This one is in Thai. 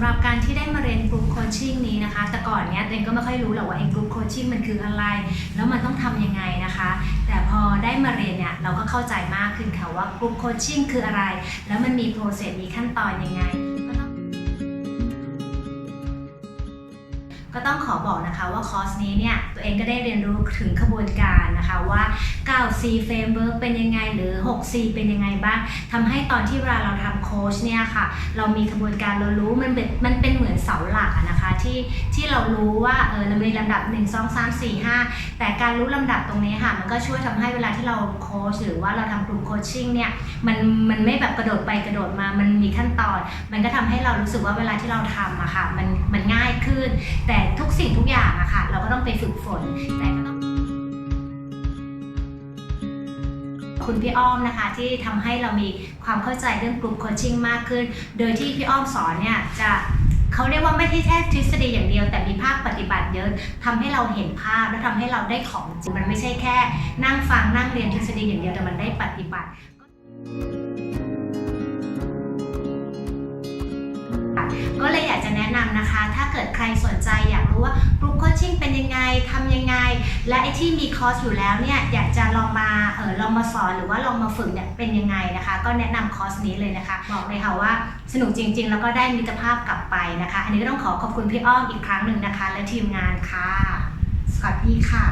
สำหรับการที่ได้มาเรียนกลุ่มโคชชิ่งนี้นะคะ แต่ก่อนเนี้ยเองก็ไม่ค่อยรู้หรอกว่าเองกลุ่มโคชชิ่งมันคืออะไร แล้วมันต้องทํำยังไงนะคะ แต่พอได้มาเรียนเนี่ยเราก็เข้าใจมากขึ้นค่ะว่ากลุ่มโคชชิ่งคืออะไร แล้วมันมีโปรเซสมีขั้นตอนยังไงก็ต้องขอบอกนะคะว่าคอร์สนี้เนี่ยตัวเองก็ได้เรียนรู้ถึงขบวนการนะคะ ว่า 9C framework เป็นยังไงหรือ 6C เป็นยังไงบ้างทำให้ตอนที่เวลาเราทำโค้ชเนี่ยค่ะ เรามีขบวนการเรารู้มันเป็นมันเป็นเหมือนเสาหลักนะคะที่ที่เรารู้ว่าเออเรามีลำดับ 1 2 3 4 5 แต่การรู้ลำดับตรงนี้ค่ะ มันก็ช่วยทำให้เวลาที่เราโค้ชหรือว่าเราทำกลุ่มโคชชิ่งเนี่ยมันมันไม่แบบกระโดดไปกระโดดมามันมีขั้นตอน มันก็ทำให้เรารู้สึกว่าเวลาที่เราทำอะค่ะมันมันง่ายขึ้น แต่ทุกสิ่งทุกอย่างอะค่ะ เราก็ต้องไปฝึกฝนแต่ คุณพี่อ้อมนะคะ ที่ทำให้เรามีความเข้าใจเรื่องกลุ่มโคชชิ่งมากขึ้น โดยที่พี่อ้อมสอนเนี่ยจะเขาเรียกว่าไม่ใช่แค่ทฤษฎีอย่างเดียว แต่มีภาคปฏิบัติเยอะทำให้เราเห็นภาพและทำให้เราได้ของจริงมันไม่ใช่แค่ นั่งฟังนั่งเรียนทฤษฎีอย่างเดียวแต่มันได้ปฏิบัติก็เลยอยากจะแนะนำนะคะ ถ้าเกิดใครสนใจอยากรู้ว่ากรุ๊ป ทำยังไง และไอ้ที่มีคอร์สอยู่แล้วเนี่ยอยากจะลองมาเออลองมาสอนหรือว่าลองมาฝึกเนี่ยเป็นยังไงนะคะ ก็แนะนำคอร์สนี้เลยนะคะ บอกเลยค่ะว่าสนุกจริง ๆ แล้วก็ได้มิตรภาพกลับไปนะคะ อันนี้ก็ต้องขอขอบคุณพี่อ้อมอีกครั้งหนึ่งนะคะ และทีมงานค่ะ สวัสดีค่ะ